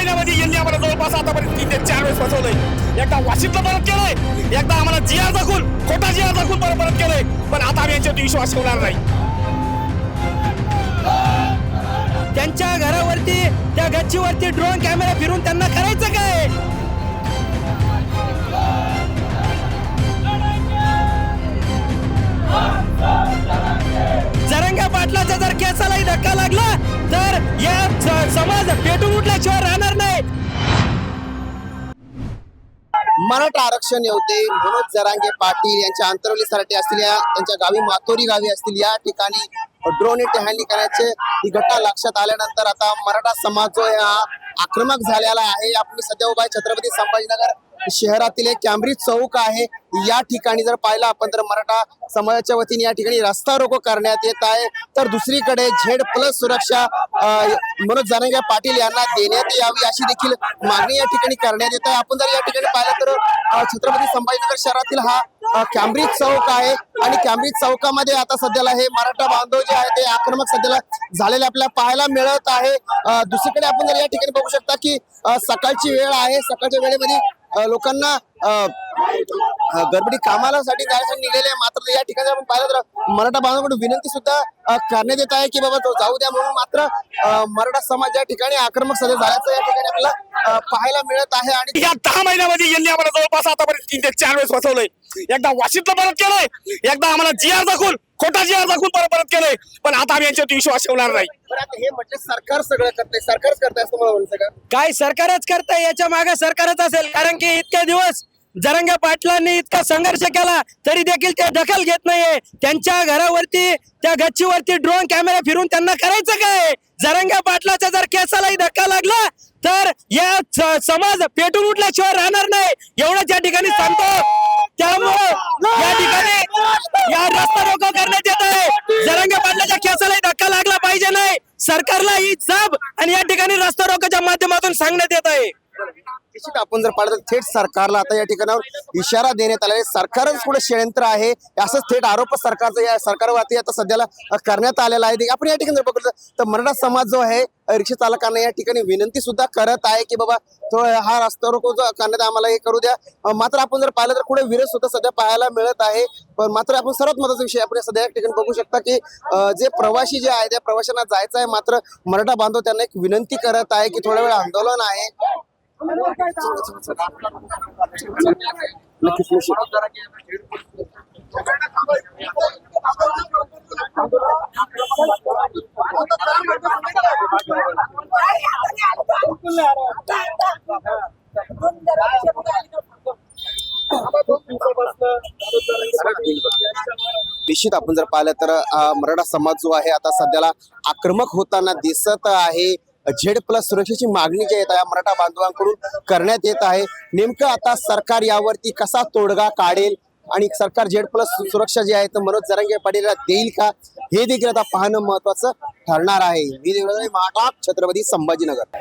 महिन्यामध्ये यांनी आम्हाला जवळपास आतापर्यंत तीन ते चार वेळेस फसवलंय एकदा वाशिमला परत केलंय एकदा आम्हाला जिया दाखवून खोटा जिया दाखवून परत परत केलंय. पण आता आम्ही यांच्यावरती विश्वास ठेवणार नाही. त्यांच्या घरावरती त्या गच्चीवरती ड्रोन कॅमेरा फिरून त्यांना करायचं काय? या समाज पेटून उठल्याशिवाय राहणार नाही. मराठा आरक्षण होते मनोज जरांगे पाटील यांच्या आंतरवलीसाठी असलेल्या त्यांच्या गावी मातोरी गावी असतील या ठिकाणी ड्रोन हँडली करायचे. ही घटना लक्षात आल्यानंतर आता मराठा समाज जो हा आक्रमक झालेला आहे आपण सध्या उभा छत्रपती संभाजीनगर. शहरातील एक कॅम्ब्रिज चौक आहे. या ठिकाणी जर पाहिलं आपण तर मराठा समाजाच्या वतीने या ठिकाणी रस्ता रोको करण्यात येत आहे. तर दुसरीकडे झेड प्लस सुरक्षा मनोज जरांगे पाटील यांना देण्यात यावी अशी देखील मागणी या ठिकाणी करण्यात येत आहे. आपण जर या ठिकाणी पाहिलं तर छत्रपती संभाजीनगर शहरातील हा कॅम्ब्रिज चौक आहे. आणि कॅम्ब्रिज चौकामध्ये आता सध्याला हे मराठा बांधव जे आहे ते आक्रमक सध्याला झालेले आपल्याला पाहायला मिळत आहे. दुसरीकडे आपण जर या ठिकाणी बघू शकता की सकाळची वेळ आहे. सकाळच्या वेळेमध्ये लोकांना गडबडी कामाला साठी जायसाठी निघालेले आहे. मात्र या ठिकाणी आपण पाहिलं तर मराठा बांधवांकडून विनंती सुद्धा करण्यात येत आहे की बाबा तो जाऊ द्या म्हणून. मात्र मराठा समाज या ठिकाणी आक्रमक सध्या झाल्याचं या ठिकाणी आपल्याला पाहायला मिळत आहे आणि या दहा महिन्यामध्ये यांनी आम्हाला जवळपास आतापर्यंत तीन ते चार वेळेस फसवलंय एकदा वाशिमला परत केलंय. एकदा आम्हाला जिया दाखवून खोटा जिया दाखवून परत परत केलंय. पण आता आम्ही यांच्यावरती विश्वास ठेवणार नाही. बरं, आता हे म्हटलं सरकार सगळं करतंय. सरकारच करताय असं मला म्हणायचं का? काय सरकारच करताय? याच्या मागे सरकारच असेल. कारण की इतके दिवस जरंगे पाटलांनी इतका संघर्ष केला तरी देखील ते दखल घेत नाहीये. त्यांच्या घरावरती त्या गच्चीवरती ड्रोन कॅमेरा फिरून त्यांना करायचं काय? जरंगे पाटलाच्या जर केसालाही धक्का लागला तर या स- समाज पेटून उठल्याशिवाय राहणार नाही. एवढंच या ठिकाणी सांगतो. सरकारला ही जब आणि या ठिकाणी रस्ता रोकाच्या माध्यमातून सांगण्यात येत आहे. निश्चित आपण जर पाहिलं तर थेट सरकारला आता या ठिकाणावर इशारा देण्यात आला आहे. सरकारच पुढे षडयंत्र आहे. असंच थेट आरोप सरकारचा या सरकारवरती आता सध्याला करण्यात आलेला आहे. आपण या ठिकाणी जर बघितलं तर मराठा समाज जो आहे रिक्षा चालकांना या ठिकाणी विनंती सुद्धा करत आहे की बाबा तो हा रस्ता रोको जो करण्यात आम्हाला हे करू द्या. मात्र आपण जर पाहिलं तर कुठे विरोध सुद्धा सध्या पाहायला मिळत आहे. पण मात्र आपण सर्वात महत्त्वाचा विषय आपण सध्या या ठिकाणी बघू शकता की जे प्रवासी जे आहे त्या प्रवाशांना जायचं आहे. मात्र मराठा बांधव त्यांना एक विनंती करत आहे की थोडा वेळ आंदोलन आहे. निश्चित. आपण जर पाहिलं तर मराठा समाज जो आहे आता सध्याला आक्रमक होताना दिसत आहे झेड प्लस सुरक्षेची मागणी जी आहे मराठा बांधवांकडून करण्यात येत आहे. नेमकं आता सरकार यावरती कसा तोडगा काढेल आणि सरकार झेड प्लस सुरक्षा जी आहे तर मनोज जरांगे पाटीलला देईल का? हे देखील आता पाहणं महत्वाचं ठरणार आहे. मी देवराज महाटाप छत्रपती संभाजीनगर.